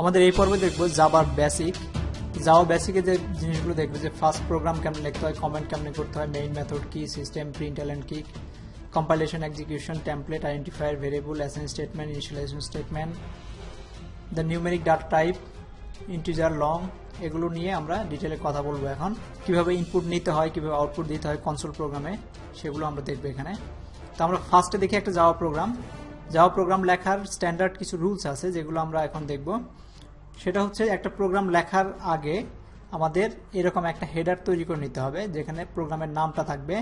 আমাদের এই পর্বে দেখব জাবার বেসিক জাভা বেসিকে যে জিনিসগুলো দেখবে, যে ফার্স্ট প্রোগ্রাম কেমন লিখতে হয় কমেন্ট কেমন করতে হয় মেইন মেথড কি সিস্টেম প্রিন্ট এন্ড কি compilation execution template identifier variable assignment statement initialization statement the numeric data type integer long এগুলো নিয়ে আমরা ডিটেলে কথা বলব এখন। কীভাবে ইনপুট নিতে হয়, কীভাবে আউটপুট দিতে হয় কনসোল প্রোগ্রামে সেগুলো আমরা দেখব এখানে। তো আমরা ফার্স্টে দেখি একটা যাওয়া প্রোগ্রাম যাওয়া প্রোগ্রাম লেখার স্ট্যান্ডার্ড কিছু রুলস আছে, যেগুলো আমরা এখন দেখব। সেটা হচ্ছে একটা প্রোগ্রাম লেখার আগে আমাদের এরকম একটা হেডার তৈরি করে নিতে হবে, যেখানে প্রোগ্রামের নামটা থাকবে,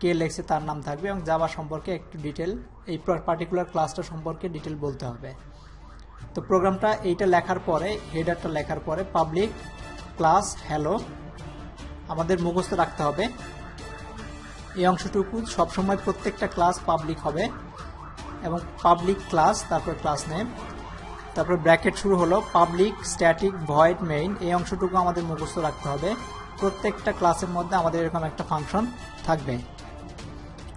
কে লেখছে তার নাম থাকবে এবং যাওয়া সম্পর্কে একটু ডিটেল এই পার্টিকুলার ক্লাসটা সম্পর্কে ডিটেল বলতে হবে। তো প্রোগ্রামটা এইটা লেখার পরে হেডারটা লেখার পরে পাবলিক ক্লাস হ্যালো আমাদের মুখস্থ রাখতে হবে। এই অংশটুকু সবসময় প্রত্যেকটা ক্লাস পাবলিক হবে এবং পাবলিক ক্লাস তারপর ক্লাস নেম তারপর ব্র্যাকেট শুরু হলো পাবলিক স্ট্যাটিক ভয়েড মেইন এই অংশটুকু আমাদের মুখস্থ রাখতে হবে। প্রত্যেকটা ক্লাসের মধ্যে আমাদের এরকম একটা ফাংশন থাকবে।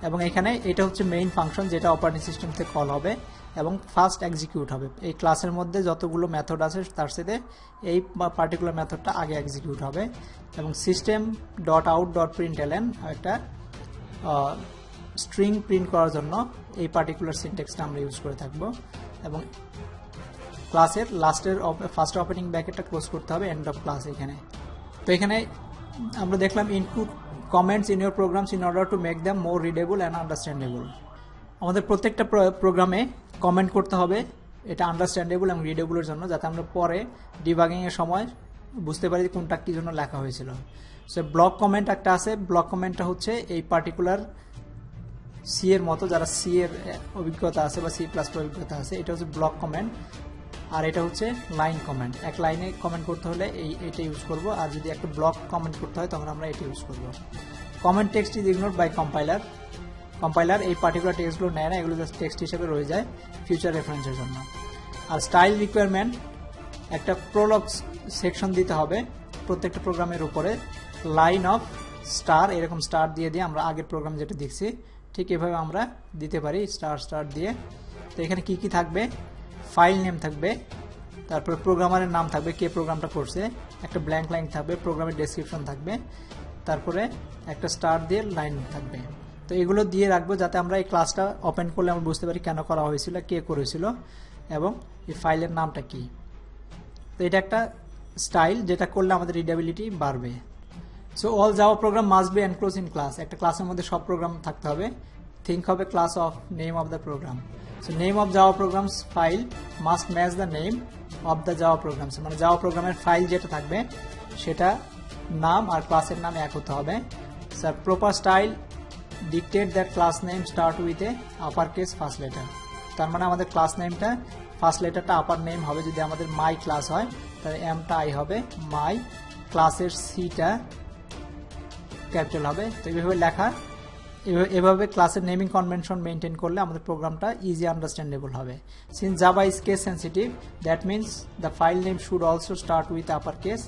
এবং এখানে এটা হচ্ছে মেইন ফাংশন যেটা অপারেটিং সিস্টেম থেকে কল হবে এবং ফার্স্ট এক্সিকিউট হবে। এই ক্লাসের মধ্যে যতগুলো মেথড আছে তার সাথে এই পার্টিকুলার মেথডটা আগে এক্সিকিউট হবে। এবং system dot out dot print LN একটা স্ট্রিং প্রিন্ট করার জন্য এই পার্টিকুলার সিনটেক্সটা আমরা ইউজ করে থাকব। এবং ক্লাসের লাস্টের ফার্স্ট অপারেটিং ব্যাকেটটা ক্লোজ করতে হবে এন্ড অফ ক্লাস এখানে। তো এখানে আমরা দেখলাম input comments in your programs in order to make them more readable and understandable আমাদের প্রত্যেকটা প্রোগ্রামে কমেন্ট করতে হবে, এটা আন্ডারস্ট্যান্ডেবল এবং রিডেবলের জন্য, যাতে আমরা পরে ডিবাগিংয়ের সময় বুঝতে পারি কোনটা কী জন্য লেখা হয়েছিল। সো ব্লক কমেন্ট একটা আছে ব্লক কমেন্টটা হচ্ছে এই পার্টিকুলার সি এর মতো, যারা সি এর অভিজ্ঞতা আছে বা সি প্লাস অভিজ্ঞতা আছে, এটা হচ্ছে ব্লক কমেন্ট আর এটা হচ্ছে লাইন কমেন্ট এক লাইনে কমেন্ট করতে হলে এই এটা ইউজ করব। আর যদি একটা ব্লক কমেন্ট করতে হয়, তখন আমরা এটা ইউজ করব। Comment text is ignore by compiler compiler এই পার্টিকুলার টেক্সটগুলো নেয় না, এগুলো জাস্ট টেক্সট হিসেবে রয়ে যায় ফিউচার রেফারেন্সের জন্য। আর স্টাইল রিকোয়ারমেন্ট একটা প্রোলগ সেকশন দিতে হবে প্রত্যেকটা প্রোগ্রামের উপরে। লাইন অফ স্টার এরকম স্টার দিয়ে দিয়ে আমরা আগের প্রোগ্রাম যেটা দেখছি, ঠিক এভাবে আমরা দিতে পারি স্টার স্টার দিয়ে। তো এখানে কি কি থাকবে? ফাইল নেম থাকবে, তারপরে প্রোগ্রামারের নাম থাকবে, কে প্রোগ্রামটা করছে, একটা ব্ল্যাঙ্ক লাইন থাকবে প্রোগ্রামের ডেসক্রিপশন থাকবে, তারপরে একটা স্টার দিয়ে লাইন থাকবে। তো এগুলো দিয়ে রাখব যাতে আমরা এই ক্লাসটা ওপেন করলে আমরা বুঝতে পারি কেন করা হয়েছিল, কে করেছিল এবং এই ফাইলের নামটা কি। তো এটা একটা স্টাইল যেটা করলে আমাদের রিডেবিলিটি বাড়বে। So all Java program must be enclose in class একটা ক্লাসের মধ্যে সব প্রোগ্রাম থাকতে হবে। থিঙ্ক হবে class of name of the program so name of Java programs file must match the name of the Java programs মানে যাওয়া প্রোগ্রামের ফাইল যেটা থাকবে, সেটা নাম আর ক্লাসের নাম এক হতে হবে। Sir proper style dictate that class name start with a upper case first letter তার মানে আমাদের ক্লাস নেমটা ফার্স্ট লেটারটা আপার নেম হবে যদি আমাদের মাই ক্লাস হয়, তাহলে এমটা আই হবে। মাই ক্লাসের সিটা ক্যাপিটাল হবে। তো এইভাবে লেখা এভাবে ক্লাসের নেমিং কনভেনশন মেনটেন করলে আমাদের প্রোগ্রামটা ইজি আন্ডারস্ট্যান্ডেবল হবে। Since Java is case sensitive that means the file name should also start with upper case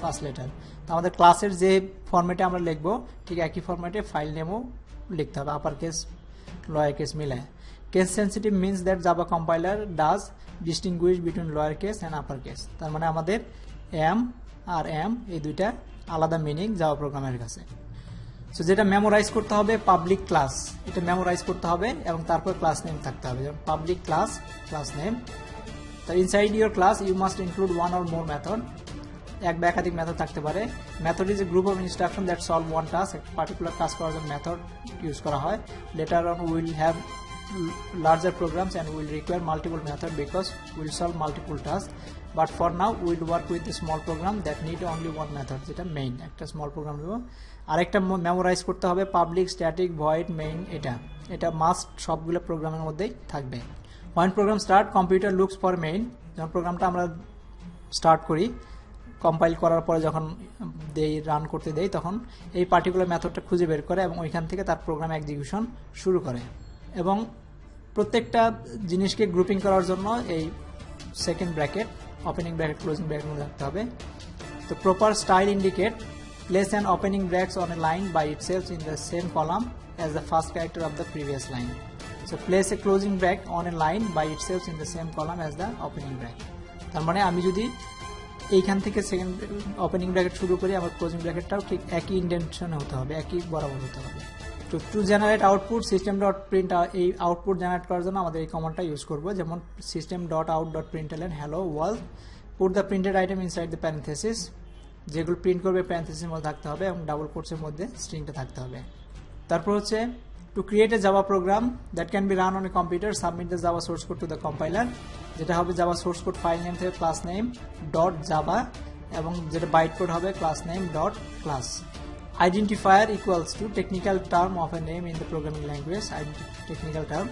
first letter তো আমাদের ক্লাসের যে ফর্মেটে আমরা লিখব, ঠিক একই ফর্মেটে ফাইল নেমও লিখতে হবে আপার কেস লয়ার কেস মিলে। Case sensitive means that Java compiler does distinguish between lower case and upper case তার মানে আমাদের এম আর এম এই দুইটা আলাদা মিনিং জাভা প্রোগ্রামের কাছে। সো যেটা মেমোরাইজ করতে হবে পাবলিক ক্লাস এটা মেমোরাইজ করতে হবে এবং তারপর ক্লাস নেম থাকতে হবে। যেমন পাবলিক ক্লাস ক্লাস নেম তো inside your class you must include one or more method এক বা একাধিক মেথড থাকতে পারে। Method is a group of instruction that solve one task particular কাজ করার জন্য মেথড ইউজ করা হয়। Later on will have larger programs and will require multiple method because we'll solve multiple tasks. But for now we'll work with a small program that need only one method, যেটা main একটা small program আরেকটা memorise করতে হবে public static void main এটা। এটা must সবগুলো প্রোগ্রামের মধ্যেই থাকবে। One program start computer looks for main যখন প্রোগ্রামটা আমরা স্টার্ট করি কম্পাইল করার পরে যখন দেই রান করতে দেই, তখন এই পার্টিকুলার মেথডটা খুঁজে বের করে এবং ওইখান থেকে তার প্রোগ্রাম এক্সিকিউশন শুরু করে। এবং প্রত্যেকটা জিনিসকে গ্রুপিং করার জন্য এই second bracket opening bracket closing bracket রাখতে হবে। তো proper style indicate and opening braces on a line by itself in the same column as the first character of the previous line So, place a closing bracket on a line by itself in the same column as the opening bracket. তার মানে আমি যদি এইখান থেকে second opening bracket শুরু করি, আমার closing ব্র্যাকেটটাও ঠিক একই ইন্টেনশন হতে হবে, একই বরাবর হতে হবে তো to generate output system dot print এই আউটপুট জেনারেট করার জন্য আমাদের এই কমান্ডটা ইউজ করব, যেমন system dot out dot print hello world put the printed item inside the parenthesis যেগুলো প্রিন্ট করবে প্যান্থিসের মধ্যে থাকতে হবে এবং ডাবল কোর্সের মধ্যে স্ট্রিংটা থাকতে হবে। তারপর হচ্ছে to create a Java program that can be run on a computer submit the Java source code to the compiler যেটা হবে Java source code file name থেকে ক্লাস নেম ডট জাভা এবং যেটা বাইট কোড হবে class name dot class identifier equals to technical term of a name in the programming language. Technical term.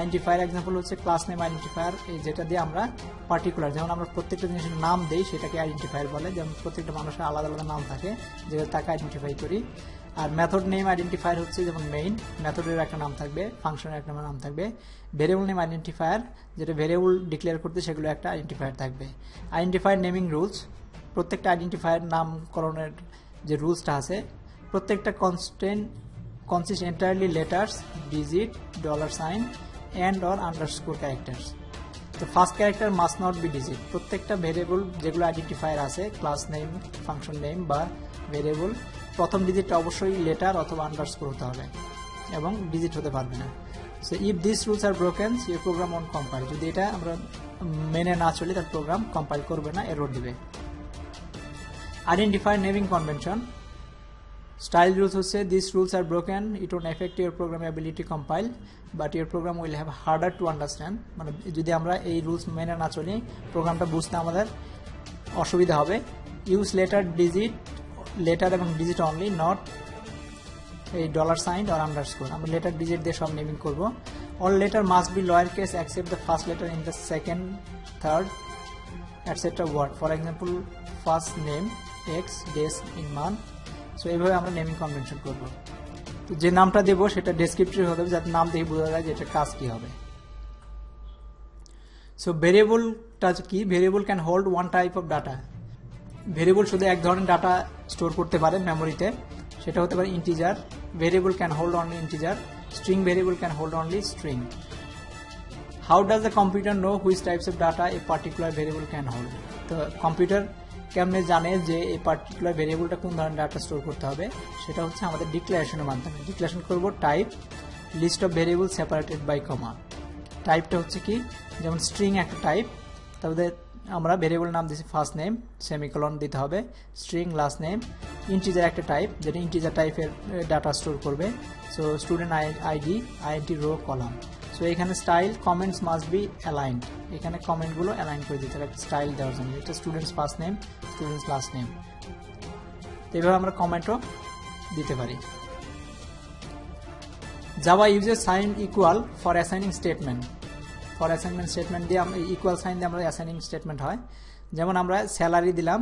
Identifier example হচ্ছে class name identifier এই যেটা দিয়ে আমরা particular যেমন আমরা প্রত্যেকটা জিনিসের নাম দেই, সেটাকে আইডেন্টিফায়ার বলে। যেমন প্রত্যেকটা মানুষের আলাদা আলাদা নাম থাকে যেটা তাকে আইডেন্টিফাই করি। আর মেথড নেম আইডেন্টিফায়ার হচ্ছে যেমন মেইন মেথডের একটা নাম থাকবে ফাংশনের একটা নাম থাকবে। ভেরিয়েবল নেম আইডেন্টিফায়ার যেটা ভেরিয়েবল ডিক্লেয়ার করতে সেগুলো একটা আইডেন্টিফায়ার থাকবে। আইডেন্টিফায়ার নেমিং রুলস প্রত্যেকটা আইডেন্টিফায়ার নামকরণের যে রুলসটা আছে প্রত্যেকটা constant consist entirely letters digit dollar sign and or underscore characters তো first character must not be digit প্রত্যেকটা ভেরিয়েবল যেগুলো আইডেন্টিফায়ার আছে ক্লাস নেম ফাংশন নেম বা ভেরিয়েবল প্রথম ডিজিটটা অবশ্যই লেটার অথবা আন্ডারস্কোর হতে হবে এবং ডিজিট হতে পারবে না। So if this rules are broken your program on compile যদি এটা আমরা মেনে না চলি তার প্রোগ্রাম কম্পাইল করবে না এরর দিবে। Identify naming convention style rules হচ্ছে this rules are broken it on affect your program ability compile but your program will have harder to understand মানে যদি আমরা এই রুলস মেনে না চলি প্রোগ্রামটা বুঝতে আমাদের অসুবিধা হবে। ইউজ লেটার ডিজিট লেটার এবং ডিজিট অনলি নট এই ডলার সাইন আর আন্ডারস্কোর আমরা লেটার ডিজিট দিয়ে সব নেমিং করব। All letter must be lower case except the first letter in the second third etcetera word for example first name x days in month so এইভাবে আমরা naming convention করব। তো যে নামটা দেবো, সেটা ডেসক্রিপটিভ হতে হবে যাতে নাম দেখে বোঝা যায় যে এটা কাজ কি হবে। সো ভেরিয়েবলটা কি? Variable can hold one type of data variable শুধু এক ধরনের ডাটা স্টোর করতে পারে মেমোরিতে সেটা হতে পারে integer variable can hold only integer string variable can hold only string how does the computer know which types of data a particular variable can hold তো computer কেমনে জানে যে এই পার্টিকুলার ভেরিয়েবলটা কোন ধরনের ডাটা স্টোর করতে হবে? সেটা হচ্ছে আমাদের ডিক্লারেশনের মাধ্যমে। ডিক্লারেশন করব type list of variable separated by comma টাইপটা হচ্ছে কি? যেমন স্ট্রিং একটা টাইপ তারপরে আমরা ভেরিয়েবল নাম দিচ্ছি ফার্স্ট নেম সেমিকলন দিতে হবে স্ট্রিং লাস্ট নেম ইন্টিজার একটা টাইপ যেটা ইন্টিজার টাইপের ডাটা স্টোর করবে। So student ID INT row column so এখানে style comments must be aligned এখানে কমেন্টগুলো অ্যালাইন করে দিতে হবে স্টাইল দেওয়ার জন্য। এটা students first name students last name তো এইভাবে আমরা কমেন্টও দিতে পারি। Java uses sign equal for assigning statement for assignment statement দিয়ে আমরা ইকুয়াল সাইন দিয়ে আমরা অ্যাসাইনিং স্টেটমেন্ট হয়। যেমন আমরা স্যালারি দিলাম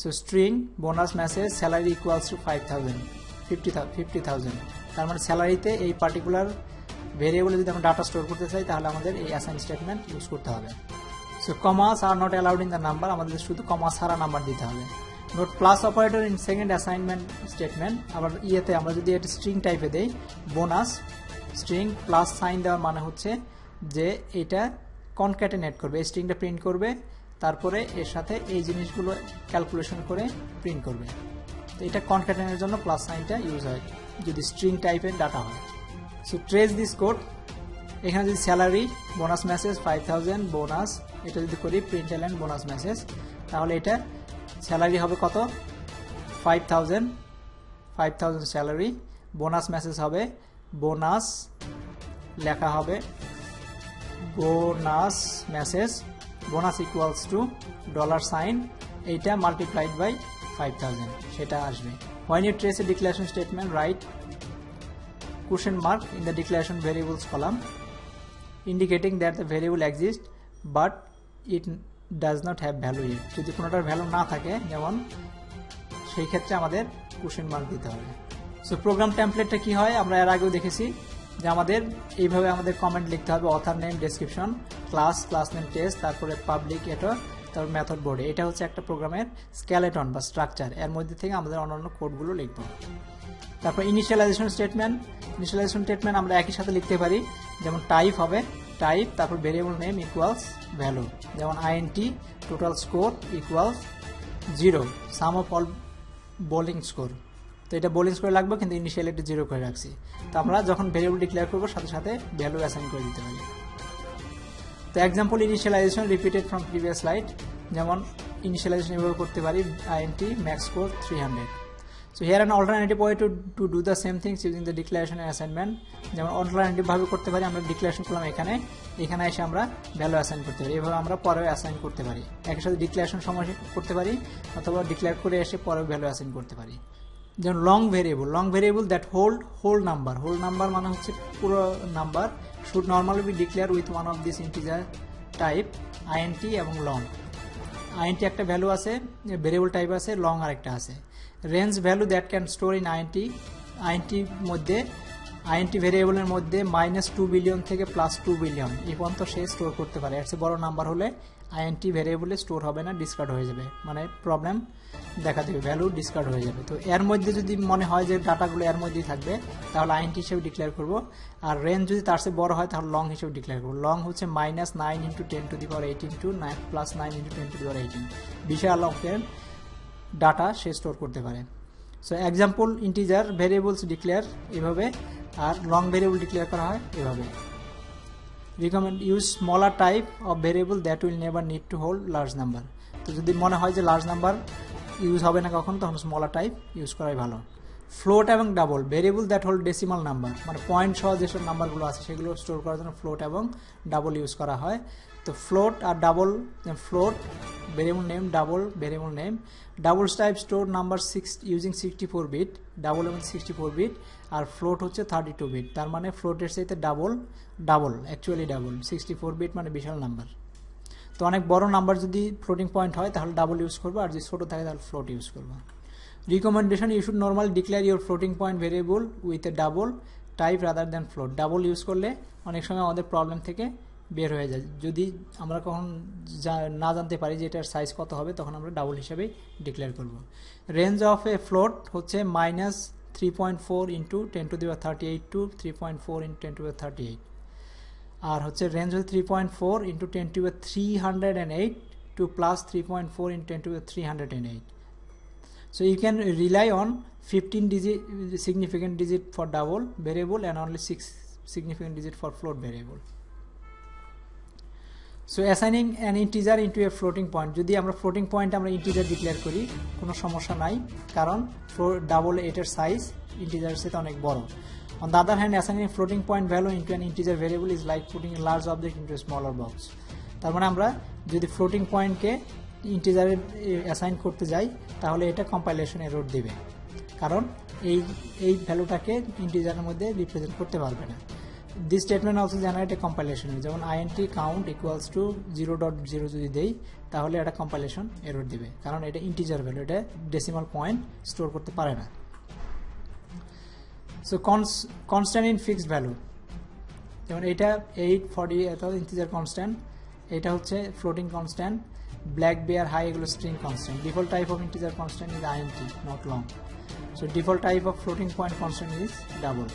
so string bonus message salary equals to five thousand fifty fifty thousand তার মানে স্যালারিতে এই পার্টিকুলার ভেরিয়েবলে যদি আমরা ডাটা স্টোর করতে চাই, তাহলে আমাদের এই অ্যাসাইন স্টেটমেন্ট ইউজ করতে হবে। So commas are not allowed in the number আমাদের শুধু কমাস ছাড়া নাম্বার দিতে হবে। Note plus operator in second assignment statement আবার ইয়েতে আমরা যদি এটা স্ট্রিং টাইপে দেই বোনাস স্ট্রিং প্লাস সাইন দেওয়ার মানে হচ্ছে যে এটা কনক্যাটেনেট করবে স্ট্রিংটা প্রিন্ট করবে, তারপরে এর সাথে এই জিনিসগুলো ক্যালকুলেশন করে প্রিন্ট করবে। তো এটা কনক্যাটেনের জন্য প্লাস সাইনটা ইউজ হয়, যদি স্ট্রিং টাইপের ডাটা হয়। সো ট্রেস দিস কোড এখানে যদি salary bonus message five thousand bonus এটা যদি করি প্রিন্ট এলেন বোনাস মেসেজ তাহলে এটা স্যালারি হবে কত? Five thousand five thousand salary bonus message হবে বোনাস লেখা হবে bonus message, bonus equals to dollar sign এইটা মাল্টিপ্লাইড বাই ফাইভ থাউজেন্ড সেটা আসবে। When you trace a declaration statement right question mark in the declaration variables column, indicating that the variable exists, but it does not have value yet যদি কোনোটার value না থাকে, যেমন সেই ক্ষেত্রে আমাদের কোশ্চেন মার্ক দিতে হবে। সো প্রোগ্রাম টেমপ্লেটটা কি হয়? আমরা এর আগেও দেখেছি। যে আমাদের, এইভাবে আমাদের কমেন্ট লিখতে হবে author name description class class name test তারপরে পাবলিক এটা তারপর মেথড বোর্ডে এটা হচ্ছে একটা প্রোগ্রামের স্ক্যালেটন বা স্ট্রাকচার এর মধ্যে থেকে আমাদের অন্যান্য কোডগুলো লিখব তারপর ইনিশিয়ালাইজেশন স্টেটমেন্ট ইনিশিয়ালাইজেশন স্টেটমেন্ট আমরা একই সাথে লিখতে পারি। যেমন টাইপ হবে টাইপ তারপর ভেরিয়েবল নেম ইকুয়ালস ভ্যালু যেমন INT total score equals zero sum of all bowling score তো এটা বোলিং স্কোর লাগবে, কিন্তু ইনিশিয়াল এটা জিরো করে রাখছি। তো আমরা যখন ভেরিয়েবল ডিক্লেয়ার করব, সাথে সাথে ভ্যালু অ্যাসাইন করে দিতে পারি। তো example initialization repeated from previous slide যেমন ইনিশিয়ালাইজেশন এভাবে করতে পারি INT max score three hundred so here an alternative way to to do the same things using the declaration assignment যেমন অল্টারনেটিভ ভাবে করতে পারি, আমরা ডিক্লারেশন করলাম এখানে এখানে এসে আমরা ভ্যালু অ্যাসাইন করতে পারি। এভাবে আমরা পরেও অ্যাসাইন করতে পারি। একই সাথে ডিক্লারেশন সময় করতে পারি, অথবা ডিক্লেয়ার করে এসে পরেও ভ্যালু অ্যাসাইন করতে পারি। যেমন long variable long variable that hold whole number whole number মানে হচ্ছে পুরো number should normally be declare with one of this integer type INT এবং লং আইএনটি একটা ভ্যালু আছে ভেরিয়েবল টাইপ আছে লং আরেকটা আছে। Range value that can store in INT আইএনটির মধ্যে আইএনটি ভেরিয়েবলের মধ্যে মাইনাস টু বিলিয়ন থেকে প্লাস টু বিলিয়ন এই পর্যন্ত সে স্টোর করতে পারে। এর বড় নাম্বার হলে আইএনটি ভেরিয়েবলে স্টোর হবে না ডিসকার্ড হয়ে যাবে। মানে প্রবলেম দেখা দেবে ভ্যালু ডিসকার্ড হয়ে যাবে। তো এর মধ্যে যদি মনে হয় যে ডাটাগুলো এর মধ্যেই থাকবে, তাহলে আইএনটি হিসেবে ডিক্লেয়ার করব। আর রেঞ্জ যদি তার চেয়ে বড় হয়, তাহলে লং হিসেবে ডিক্লেয়ার করব। লং হচ্ছে minus nine into ten to the power eighteen to nine plus nine into ten to the power eighteen বিশাল অঙ্কের ডাটা সে স্টোর করতে পারে। So example integer variables declare এভাবে, আর লং ভেরিয়েবল ডিক্লেয়ার করা হয় এভাবে। Recommend use smaller type of variable that will never need to hold large number তো যদি মনে হয় যে লার্জ নাম্বার ইউজ হবে না কখন, তখন স্মলার টাইপ ইউজ করাই ভালো। ফ্লোট এবং double variable that hold decimal number মানে পয়েন্ট সহ যেসব নাম্বারগুলো আছে সেগুলো স্টোর করার জন্য ফ্লোট এবং ডাবল ইউজ করা হয়। তো ফ্লোট আর double float variable name double variable name double type store number six using sixty four bit double এবং সিক্সটি ফোর বিট আর ফ্লোট হচ্ছে থার্টি টু বিট তার মানে ফ্লোটের সাথে double double actually double sixty four bit মানে বিশাল number তো অনেক বড় নাম্বার যদি ফ্লোটিং পয়েন্ট হয়, তাহলে ডাবল ইউজ করব, আর যদি ছোটো থাকে, তাহলে ফ্লোট ইউজ করব। Recommendation you should normal declare your floating point variable with a double type rather than float double use করলে অনেক সময় আমাদের প্রবলেম থেকে বের হয়ে যায়। যদি আমরা কখন না জানতে পারি যে এটার সাইজ কত হবে, তখন আমরা ডাবল হিসাবেই ডিক্লেয়ার করব। রেঞ্জ অফ এ ফ্লোট হচ্ছে minus three point four into ten to the power thirty eight to three point four into ten to thirty eight আর হচ্ছে রেঞ্জ হচ্ছে three point four into ten to three hundred and eight to plus three point four into ten to three hundred and eight So you can rely on 15 digit, significant digit for double variable and only 6 significant digit for float variable. So assigning an integer into a floating point যদি আমরা floating point আমরা integer declare করি, কোনো সমস্যা নাই, কারণ double এটের size ইন্টিজারের সাথে অনেক বড়। On the other hand assigning floating point value into an integer variable is like putting large object into smaller box তার মানে আমরা যদি ফ্লোটিং পয়েন্টকে ইন্টিজারে অ্যাসাইন করতে যাই, তাহলে এটা কম্পাইলেশনে রোড দেবে। কারণ এই এই ভ্যালুটাকে ইন্টিজারের মধ্যে রিপ্রেজেন্ট করতে পারবে না। This statement also generate a compilation যেমন INT count equals to zero dot zero যদি দেই, তাহলে এটা কম্পাইলেশন এরর দিবে। কারণ এটা ইন্টিজার ভ্যালু এটা ডেসিমাল পয়েন্ট স্টোর করতে পারে না। So constant in fixed value যেমন এটা এইট ফর্টি অর্থাৎ ইন্টিজার কনস্ট্যান্ট এটা হচ্ছে floating constant black bear hi এগুলো string constant default type of integer constant is int, not long so default type of floating point constant is double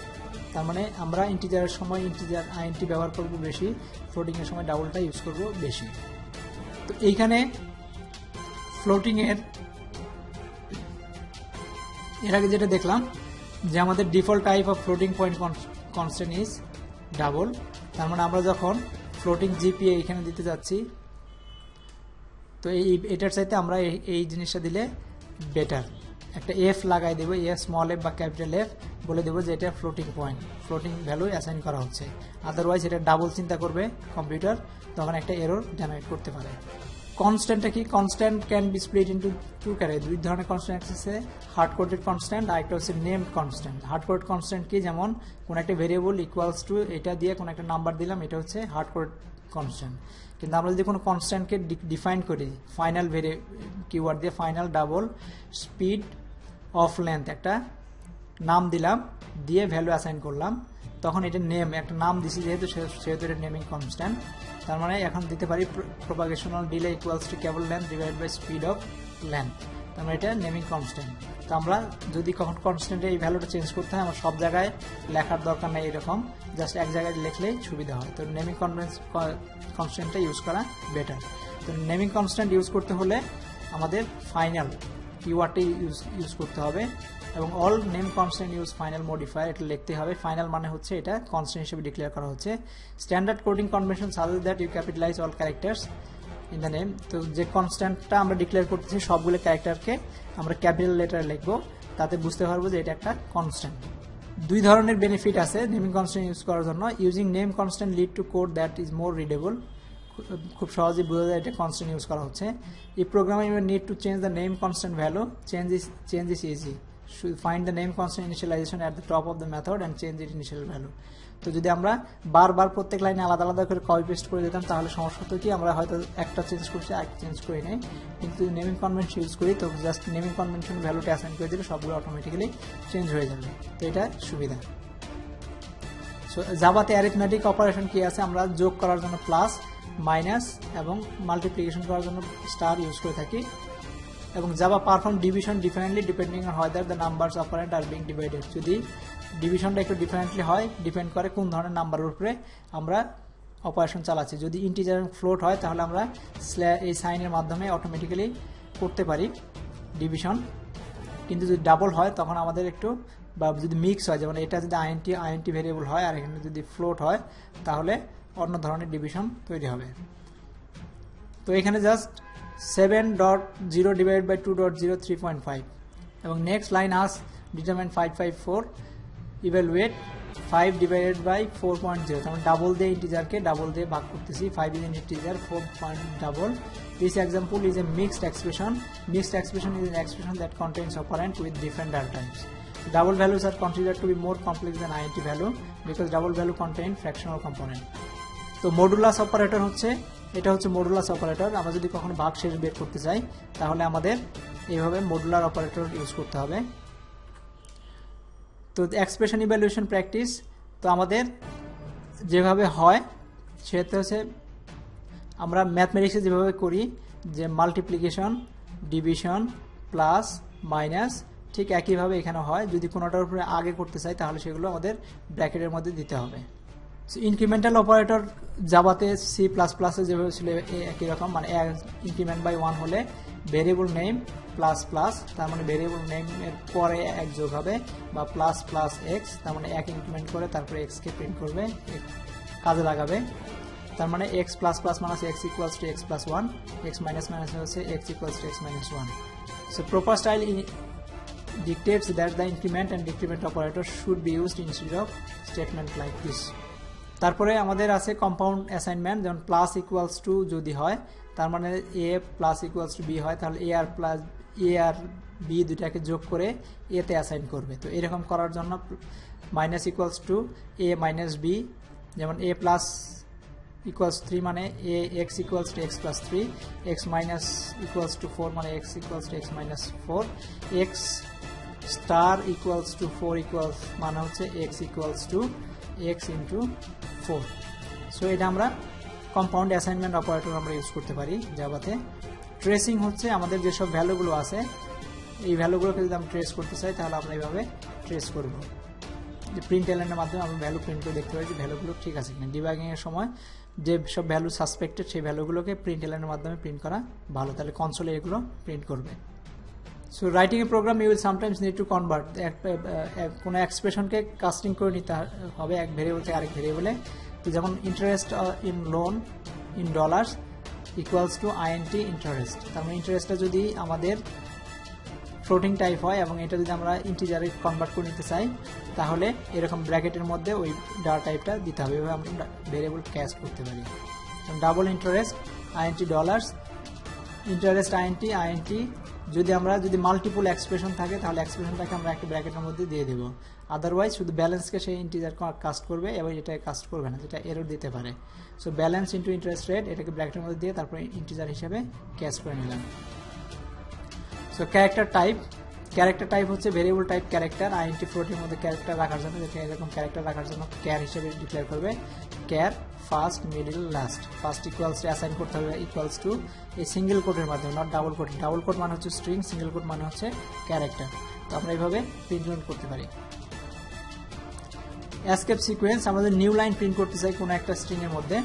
তার মানে আমরা ইন্টিজারের সময় ইন্টিজার আইনটি ব্যবহার করব বেশি ফ্লোটিং এর সময় ডাবলটা ইউজ করব বেশি। তো এইখানে ফ্লোটিং এর এর আগে যেটা দেখলাম যে আমাদের default type of floating point constant is double তার মানে আমরা যখন ফ্লোটিং জিপিএ এখানে দিতে যাচ্ছি, তো এই, এটার চাইতে আমরা এই জিনিসটা দিলে বেটার একটা এফ লাগাই দেবো এফ স্মল এফ বা ক্যাপিটাল এফ বলে দেবো যে এটা floating point floating value assign করা হচ্ছে। আদারওয়াইজ এটা ডাবল চিন্তা করবে কম্পিউটার তখন একটা এরর জেনারেট করতে পারে। কনস্ট্যান্টটা কি? Constant can be split into two ক্যারে দুই ধরনের কনস্ট্যান্ট আছে হার্ড কোডেড কনস্ট্যান্ট আর একটা হচ্ছে name constant hard code constant কি? যেমন কোন একটা ভেরিয়েবল ইকুয়ালস টু এটা দিয়ে কোন একটা নাম্বার দিলাম, এটা হচ্ছে হার্ড কোড কনস্ট্যান্ট কিন্তু আমরা যদি কোনো কনস্ট্যান্টকে ডিফাইন করি ফাইনাল ভেরি কিওয়ার্ড দিয়ে final double speed of length একটা নাম দিলাম, দিয়ে ভ্যালু অ্যাসাইন করলাম। তখন এটা নেম একটা নাম দিছি যেহেতু সেহেতু এটা নেমিং কনস্ট্যান্ট তার মানে এখন দিতে পারি propagational delay equals to cable length divide by speed of length তার মানে এটা নেমিং কনস্ট্যান্ট তো আমরা যদি কখন কনস্ট্যান্টে এই ভ্যালুটা চেঞ্জ করতে হয়, আমার সব জায়গায় লেখার দরকার নেই এরকম। জাস্ট এক জায়গায় লিখলেই সুবিধা হয়। তো নেমিং কনভেন্স কনস্ট্যান্টটা ইউজ করা বেটার তো নেমিং কনস্ট্যান্ট ইউজ করতে হলে আমাদের ফাইনাল কিওয়ার্ডটি ইউজ ইউজ করতে হবে। এবং all name constant use final modifier এটা লিখতে হবে। ফাইনাল মানে হচ্ছে এটা কনস্ট্যান্ট হিসেবে ডিক্লেয়ার করা হচ্ছে। Standard coding convention such as that you capitalize all characters in the name তো যে কনস্ট্যান্টটা আমরা ডিক্লেয়ার করতেছি, সবগুলো ক্যারেক্টারকে আমরা ক্যাপিটাল লেটার লিখব। তাতে বুঝতে পারব যে এটা একটা কনস্ট্যান্ট দুই ধরনের বেনিফিট আছে নেমিং কনস্ট্যান্ট ইউজ করার জন্য। Using name constant lead to code that is more readable খুব সহজে বোঝা যায় এটা কনস্ট্যান্ট ইউজ করা হচ্ছে। এই প্রোগ্রামে you need to change the name constant value change is change is easy find the name constant initialization at the top of the method and change it initial value তো যদি আমরা বারবার প্রত্যেক লাইনে আলাদা আলাদা করে কপি পেস্ট করে দিতাম, তাহলে সমস্যা হতো কি? আমরা হয়তো একটা চেঞ্জ করছি আর চেঞ্জ করি নাই। কিন্তু নেমিং কনভেনশন ইউজ করি, তো জাস্ট নেমিং কনভেনশন ভ্যালুটা অ্যাসাইন করে দিলে সবগুলো অটোমেটিক্যালি চেঞ্জ হয়ে যাবে। তো এটা সুবিধা। সো জাভাতে অ্যারিথমেটিক অপারেশন কি আছে? আমরা যোগ করার জন্য প্লাস মাইনাস এবং মাল্টিপ্লিকেশন করার জন্য স্টার ইউজ করে থাকি। এবং Java perform division differently depending on whether the numbers operand are being divided যদি ডিভিশনটা একটু ডিফারেন্টলি হয় ডিপেন্ড করে কোন ধরনের নাম্বারের উপরে আমরা অপারেশন চালাচ্ছি। যদি ইন্টিজার ফ্লোট হয়, তাহলে আমরা এই সাইনের মাধ্যমে অটোমেটিক্যালি করতে পারি ডিভিশন কিন্তু যদি ডাবল হয়, তখন আমাদের একটু বা যদি মিক্স হয়, যেমন এটা যদি আইএনটি আইএনটি ভেরিয়েবল হয় আর এখানে যদি ফ্লোট হয়, তাহলে অন্য ধরনের ডিভিশন তৈরি হবে। তো এখানে just seven dot zero divide by two dot zero three point five এবং next line as determined five five four evaluate five divided by four point zero তেমন ডাবল দিয়ে ইন্টিজারকে ডাবল দিয়ে ভাগ করতেছি। Five is integer four point double this example is a mixed expression mixed expression is an expression that contains operand with different data types double values are considered to be more complex than int value because double value contain fractional component. তো modulus operator হচ্ছে এটা হচ্ছে modulus operator আমরা যদি কখনো ভাগ শেষ বের করতে চাই, তাহলে আমাদের এইভাবে মডুলার অপারেটর ইউজ করতে হবে। তো এক্সপ্রেশন ইভ্যালুয়েশন প্র্যাকটিস তো আমাদের যেভাবে হয়, সেটা হচ্ছে আমরা ম্যাথমেটিক্সে যেভাবে করি, যে মাল্টিপ্লিকেশন ডিভিশন প্লাস মাইনাস ঠিক একইভাবে এখানে হয়। যদি কোনোটার উপরে আগে করতে চাই, তাহলে সেগুলো আমাদের ব্র্যাকেটের মধ্যে দিতে হবে। ইনক্রিমেন্টাল অপারেটর জাবাতে সি প্লাস প্লাসে যেভাবে ছিল একই রকম। মানে ইনক্রিমেন্ট বাই ওয়ান হলে ভেরিয়েবল নেম প্লাস প্লাস তার মানে ভেরিয়েবল নেমের পরে এক যোগ হবে, বা প্লাস প্লাস এক্স তার মানে এক ইনক্রিমেন্ট করে তারপরে এক্সকে প্রিন্ট করবে কাজে লাগাবে। তার মানে x plus plus minus x equals to x plus one x minus minus হচ্ছে x equals to x minus one so proper style dictates that the increment and decrement operator should be used instead of statement like this তারপরে আমাদের আছে compound assignment যেমন plus equals to যদি হয়, তার মানে a plus equals to b হয়, তাহলে এ আর প্লাস এ আর বি দুটাকে যোগ করে এতে অ্যাসাইন করবে। তো এরকম করার জন্য minus equals to a minus b যেমন এ প্লাস ইকুয়ালস থ্রি মানে a x equals to x plus three x minus equals to four মানে x equals to x minus four x star equals to four equals মানে হচ্ছে x equals to x into four so এটা আমরা compound assignment operator আমরা use করতে পারি জাভাতে tracing হচ্ছে আমাদের যেসব ভ্যালুগুলো আছে, এই ভ্যালুগুলোকে যদি আমি ট্রেস করতে চাই, তাহলে আমরা এইভাবে ট্রেস করব। যে প্রিন্ট এলেন্টের মাধ্যমে আমরা ভ্যালু প্রিন্ট করে দেখতে পারি যে ভ্যালুগুলো ঠিক আছে কিনা। ডিবাগিংয়ের সময় যে সব ভ্যালু সাসপেক্টেড সেই ভ্যালুগুলোকে প্রিন্ট এলেন্টের মাধ্যমে প্রিন্ট করা ভালো। তাহলে কনসোলে এগুলো প্রিন্ট করবে। So writing a program you will sometimes need to convert কোনো এক্সপ্রেশনকে কাস্টিং করে নিতে হবে এক ভেরিয়েবল থেকে আরেক ভেরিয়েবলে তো যেমন interest in loan in dollars equals to INT interest তার মানে ইন্টারেস্টটা যদি আমাদের ফ্লোটিং টাইপ হয় এবং এটা যদি আমরা ইন্টিজারে কনভার্ট করে নিতে চাই, তাহলে এরকম ব্র্যাকেটের মধ্যে ওই ডাটা টাইপটা দিতে হবে। এভাবে আমরা ভেরিয়েবল ক্যাশ করতে পারি। Double interest INT dollars interest INT INT যদি আমরা যদি মাল্টিপুল এক্সপ্রেশন থাকে, তাহলে এক্সপ্রেশনটাকে আমরা একটা ব্র্যাকেটের মধ্যে দিয়ে দেবো। আদারওয়াইজ শুধু ব্যালেন্সকে সেই ইন্টিজার কাস্ট করবে এবং এটা কাস্ট করবে না, যেটা এরও দিতে পারে। So balance into interest rate এটাকে ব্র্যাকেটের মধ্যে দিয়ে তারপরে ইন্টিজার হিসাবে ক্যাশ করে নিলাম। So character type character type হচ্ছে ভেরিয়েবল টাইপ ক্যারেক্টার আইএনটি ফ্লোটের মধ্যে ক্যারেক্টার রাখার জন্য এরকম ক্যারেক্টার রাখার জন্য ক্যার হিসেবে ডিক্লেয়ার করবে। Char first middle last first equals assign করতে হবে ইকুয়ালস টু এই সিঙ্গেল কোডের মাধ্যমে not double quote double quote মানে হচ্ছে স্ট্রিং সিঙ্গেল কোড মানে হচ্ছে ক্যারেক্টার তো আমরা এইভাবে প্রিন্ট করতে পারি। অ্যাসকেপ সিকোয়েন্স আমাদের নিউ লাইন প্রিন্ট করতে চাই কোনো একটা স্ট্রিং এর মধ্যে।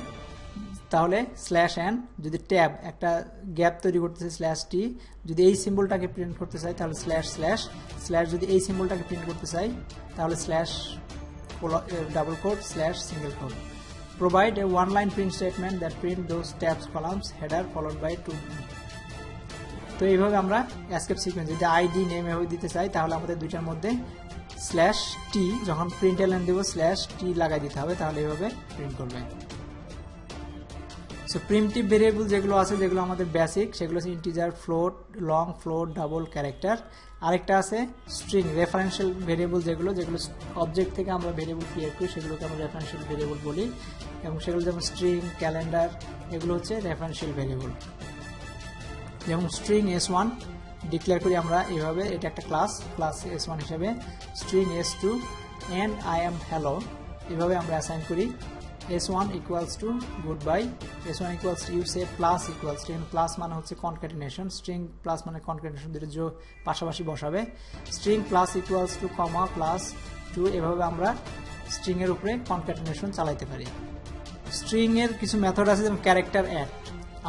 তাহলে স্ল্যাশ অ্যান যদি ট্যাব একটা গ্যাপ তৈরি করতে চাই স্ল্যাশ টি যদি এই সিম্বলটাকে প্রিন্ট করতে চাই, তাহলে স্ল্যাশ স্ল্যাশ স্ল্যাশ যদি এই সিম্বলটাকে প্রিন্ট করতে চাই, তাহলে slash double quote slash single quote provide a one line print statement that print those tabs, columns, header followed by two. তো এইভাবে আমরা অ্যাসকেপ সিকোয়েন্স যদি আইডি নেম এভাবে দিতে চাই, তাহলে আমাদের দুইটার মধ্যে স্ল্যাশ টি যখন প্রিন্ট এলেন দেবো স্ল্যাশ টি লাগাই দিতে হবে, তাহলে এইভাবে প্রিন্ট করবে। সো প্রিমটিভ ভেরিয়েবল যেগুলো আছে, যেগুলো আমাদের বেসিক সেগুলো হচ্ছে integer float long float double character আরেকটা আছে স্ট্রিং রেফারেন্সিয়াল ভেরিয়েবল যেগুলো যেগুলো অবজেক্ট থেকে আমরা ভেরিয়েবল ক্রিয়েট করি, সেগুলোকে আমরা রেফারেন্সিয়াল ভেরিয়েবল বলি। এবং সেগুলো যেমন স্ট্রিং ক্যালেন্ডার এগুলো হচ্ছে রেফারেন্সিয়াল ভেরিয়েবল যেমন স্ট্রিং এস ওয়ান ডিক্লেয়ার করি আমরা এইভাবে, এটা একটা ক্লাস ক্লাস এস ওয়ান হিসেবে। String S two and I am hello এভাবে আমরা অ্যাসাইন করি। S1 equals to goodbye s1 equals to you say plus equals to plus মানে হচ্ছে concatenation string plus মানে concatenation দুটো যে পাশাপাশি বসাবে string plus equals to comma plus 2 এভাবে আমরা এর উপরে concatenation চালাইতে পারি এর কিছু মেথড আছে যেমন ক্যারেক্টার অ্যাড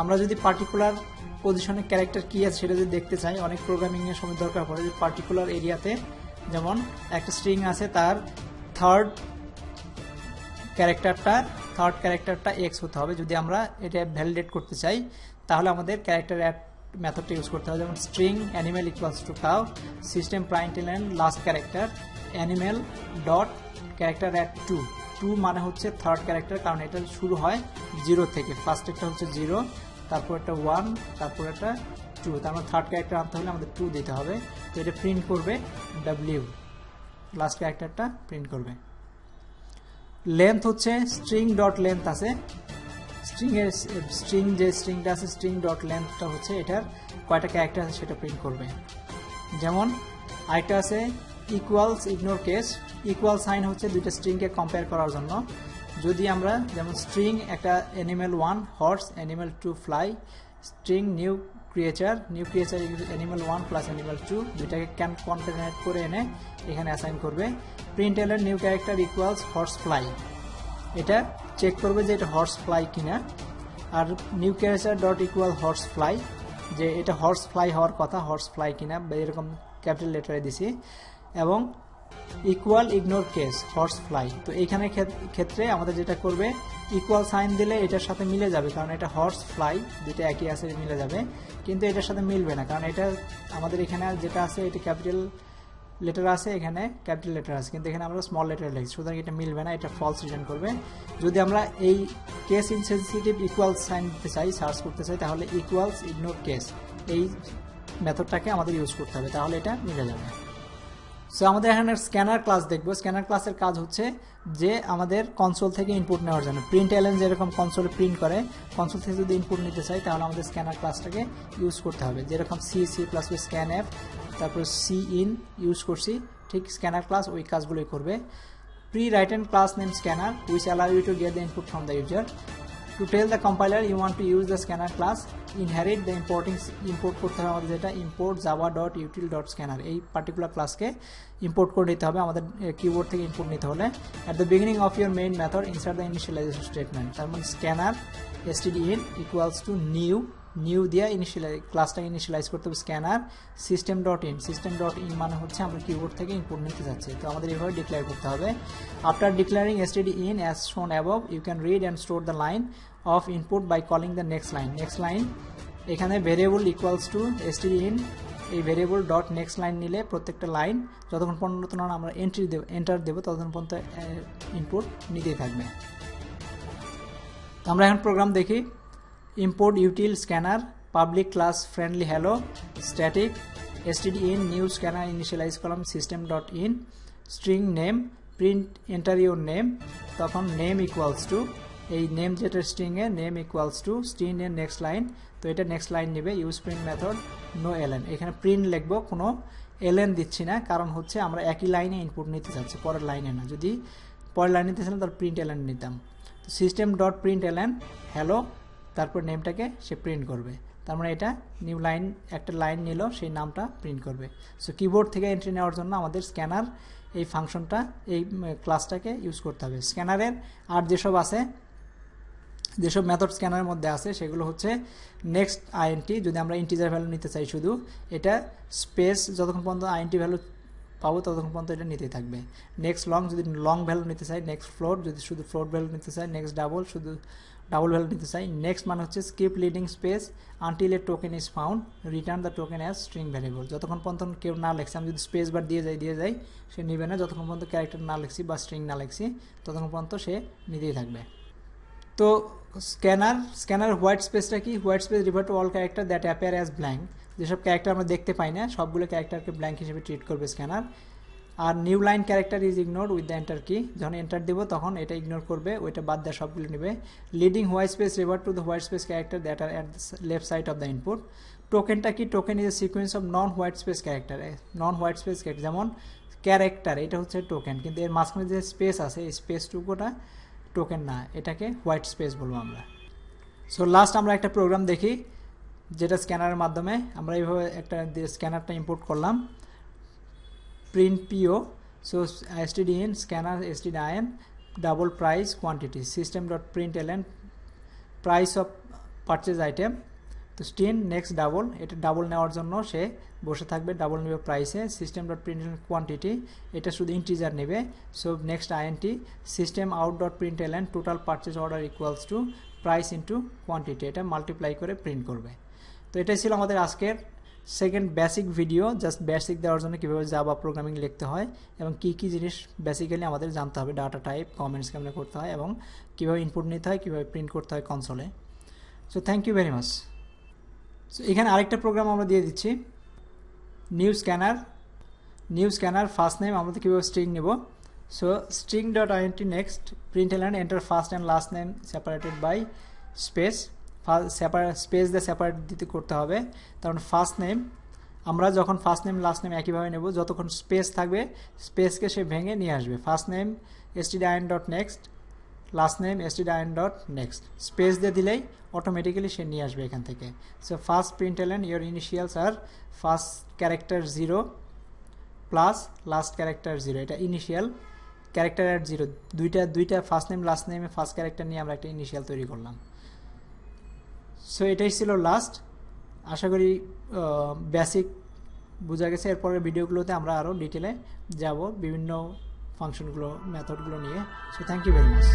আমরা যদি পার্টিকুলার পজিশনে ক্যারেক্টার কি আছে সেটা যদি দেখতে চাই অনেক প্রোগ্রামিং এর সময় দরকার পড়ে যে পার্টিকুলার এরিয়াতে যেমন একটা স্ট্রিং আছে তার থার্ড ক্যারেক্টারটা থার্ড ক্যারেক্টারটা এক্স হতে হবে। যদি আমরা এটা ভ্যালিডেট করতে চাই, তাহলে আমাদের ক্যারেক্টার অ্যাড মেথডটা ইউজ করতে হবে। যেমন string animal equals to cow system println last character animal dot character at two two মানে হচ্ছে থার্ড ক্যারেক্টার কারণ এটা শুরু হয় জিরো থেকে। ফার্স্ট একটা হচ্ছে জিরো তারপর একটা ওয়ান তারপর একটা টু তার মানে থার্ড ক্যারেক্টার আনতে হলে আমাদের টু দিতে হবে। তো এটা প্রিন্ট করবে ডাব্লিউ লাস্ট ক্যারেক্টারটা প্রিন্ট করবে। লেন্থ হচ্ছে স্ট্রিং ডট লেন্থ আছে। স্ট্রিং এর স্ট্রিং যে স্ট্রিংটা আছে স্ট্রিং ডট লেন্থটা হচ্ছে এটার কয়টা ক্যারেক্টার আছে সেটা প্রিন্ট করবে। যেমন, আরেকটা আছে equals ignore case equal sign হচ্ছে দুইটা স্ট্রিংকে কম্পেয়ার করার জন্য। যদি আমরা, যেমন স্ট্রিং একটা animal one horse animal two fly string new creature new creature animal one plus animal two দুইটাকে ক্যান কনটেনেট করে এনে এখানে অ্যাসাইন করবে। Print এলের new character equals horse fly এটা চেক করবে যে এটা হর্স ফ্লাই কিনা। আর new character dot equal horse fly যে এটা হর্স ফ্লাই হওয়ার কথা হর্স ফ্লাই কিনা এরকম ক্যাপিটাল লেটারে দিছি। এবং equal ignore case horse fly তো এইখানে ক্ষেত্রে আমাদের যেটা করবে ইকুয়াল সাইন দিলে এটার সাথে মিলে যাবে, কারণ এটা হর্স ফ্লাই দুটো একই আছে, মিলে যাবে। কিন্তু এটার সাথে মিলবে না, কারণ এটা আমাদের এখানে যেটা আছে, এটা ক্যাপিটাল লেটার আছে এখানে ক্যাপিটাল লেটার আছে, কিন্তু এখানে আমরা স্মল লেটার লিখছি। সুতরাং এটা মিলবে না, এটা ফলস রিটার্ন করবে। যদি আমরা এই কেস ইনসেন্সিটিভ ইকুয়াল সাইন দিতে চাই সার্চ করতে চাই, তাহলে ইকুয়ালস ইগনোর কেস এই মেথডটাকে আমাদের ইউজ করতে হবে, তাহলে এটা মিলে যাবে। সো আমাদের এখানে স্ক্যানার ক্লাস দেখব। স্ক্যানার ক্লাসের কাজ হচ্ছে যে আমাদের কনসোল থেকে ইনপুট নেওয়ার জন্য। প্রিন্ট এলেন যেরকম কনসোলে প্রিন্ট করে কনসোল থেকে যদি ইনপুট নিতে চাই, তাহলে আমাদের স্ক্যানার ক্লাসটাকে ইউজ করতে হবে। যেরকম C C plus scan app তারপর সি ইন ইউজ করছি, ঠিক স্ক্যানার ক্লাস ওই কাজগুলোই করবে। Pre written class name scanner which allow you to get the input from the user to tell the compiler you want to use the scanner class inherit the importing import করতে হবে আমাদের যেটা import Java dot util dot scanner এই particular ক্লাসকে import করে নিতে হবে, আমাদের কিবোর্ড থেকে ইনপুট নিতে হলে। At the beginning of your main method insert the initialization statement তার মানে scanner STD in equals to new new দিয়ে ইনিশিয়ালাইজ ক্লাসটা ইনিশিয়ালাইজ করতে হবে scanner system dot in system dot in মানে হচ্ছে আমরা কিবোর্ড থেকে ইনপুট নিতে যাচ্ছি। তো আমাদের এইভাবে ডিক্লেয়ার করতে হবে। After declaring STD in as shown above you can read and store the line of input by calling the next line next line এখানে variable equals to STD in এই ভেরিয়েবল ডট নেক্সট লাইন নিলে প্রত্যেকটা line যতক্ষণ পর্যন্ত আমরা entry দেব enter দেবো, ততক্ষণ পর্যন্ত ইনপুট নিতেই থাকবে। তো আমরা এখন প্রোগ্রাম দেখি। Import util scanner, public class friendly hello, static std in new scanner initialize column system dot in, string name, print enter your name তখন name equals to, এই নেম যেটা string a name equals to string এর next line তো এটা next line নেবে use print method no LN এখানে print লিখব, কোনো এলএন দিচ্ছি না, কারণ হচ্ছে আমরা একই লাইনে ইনপুট নিতে চাচ্ছি, পরের লাইনে না। যদি পরের লাইন নিতেছিলাম তাহলে প্রিন্ট এলএন নিতাম। System dot print LN hello তারপর নেমটাকে সে প্রিন্ট করবে। তার মানে এটা নিউ লাইন একটা লাইন নিল, সেই নামটা প্রিন্ট করবে। সো কিবোর্ড থেকে এন্ট্রি নেওয়ার জন্য আমাদের স্ক্যানার এই ফাংশনটা এই ক্লাসটাকে ইউজ করতে হবে। স্ক্যানারের আর যেসব আছে, যেসব মেথড স্ক্যানারের মধ্যে আছে, সেগুলো হচ্ছে নেক্সট আইএনটি যদি আমরা ইন্টিজার ভ্যালু নিতে চাই শুধু, এটা স্পেস যতক্ষণ পর্যন্ত আইএনটি ভ্যালু পাবো, ততক্ষণ পর্যন্ত এটা নিতেই থাকবে। নেক্সট লং যদি লং ভ্যালু নিতে চাই নেক্সট ফ্লোর যদি শুধু ফ্লোর ভ্যালু নিতে চাই নেক্সট ডাবল শুধু ডাবল ভ্যালু নিতে চাই। নেক্সট মানে হচ্ছে skip leading space until a token is found return the token as string variable যতক্ষণ পর্যন্ত কেউ না লেখছে, আমি যদি স্পেস বার দিয়ে যাই দিয়ে যাই, সে নেবে না। যতক্ষণ পর্যন্ত ক্যারেক্টার না লিখছি বা স্ট্রিং না লিখছি, ততক্ষণ পর্যন্ত সে নিতেই থাকবে। তো স্ক্যানার স্ক্যানার হোয়াইট স্পেসটা কি? White space river to all character that appear as blank যেসব ক্যারেক্টার আমরা দেখতে পাই না, সবগুলো ক্যারেক্টারকে ব্ল্যাঙ্ক হিসেবে ট্রিট করবে scanner R new line character is ignore with the enter key. যখন এন্টার দেবো, তখন এটা ইগনোর করবে, ওইটা বাদ দেওয়া সবগুলো নেবে। Leading white space, river to the white space character that are at left side of the input. টোকেনটা কি? Token is a sequence of non white space character. Non white space character, যেমন character, এটা হচ্ছে token. কিন্তু এর মাঝখানে যে space আছে, এই স্পেসটুকুটা টোকেন না, এটাকে হোয়াইট স্পেস বলব আমরা। সো লাস্ট আমরা একটা প্রোগ্রাম দেখি, যেটা স্ক্যানারের মাধ্যমে। আমরা এইভাবে একটা স্ক্যানারটা ইম্পোর্ট করলাম। Print PO so STD in scanner STD in double price quantity system dot print L price of purchase item তো স্টিন নেক্সট ডাবল এটা ডাবল নেওয়ার জন্য সে বসে থাকবে ডাবল নেবে প্রাইসে সিস্টেম ডট প্রিন্ট কোয়ান্টিটি এটা শুধু ইন্টিজার নেবে। So next INT system out dot print L total purchase order equals to price into quantity এটা মাল্টিপ্লাই করে প্রিন্ট করবে। তো এটাই ছিল আমাদের আজকের second basic video just basic দেওয়ার জন্য কীভাবে জাভা প্রোগ্রামিং লিখতে হয় এবং কী কী জিনিস বেসিক্যালি আমাদের জানতে হবে ডাটা টাইপ কমেন্টস কেমন করতে হয় এবং কীভাবে ইনপুট নিতে হয়, কীভাবে প্রিন্ট করতে হয় কনসোলে so thank you very much so এখানে আরেকটা প্রোগ্রাম আমরা দিয়ে দিচ্ছি। New scanner new scanner first name আমরা কীভাবে স্ট্রিং নেব? So string dot INT next print LN enter first and last name separated by space separate space দিয়ে separate দিতে করতে হবে। কারণ ফার্স্ট নেম আমরা যখন ফার্স্ট নেম লাস্ট নেম একইভাবে নেব, যতক্ষণ স্পেস থাকবে স্পেসকে সে ভেঙে নিয়ে আসবে। First name S T D in dot next last name S T D in dot next space দিয়ে দিলেই অটোমেটিক্যালি সে নিয়ে আসবে এখান থেকে। So first print LN your initials are first character zero plus last character zero এটা initial character at zero দুইটা দুইটা ফার্স্ট নেম লাস্ট নেমে ফার্স্ট ক্যারেক্টার নিয়ে আমরা একটা ইনিশিয়াল তৈরি করলাম। সো এটাই ছিল লাস্ট আশা করি বেসিক বোঝা গেছে। এরপরের ভিডিওগুলোতে আমরা আরও ডিটেলে যাব বিভিন্ন ফাংশনগুলো মেথডগুলো নিয়ে। So thank you very much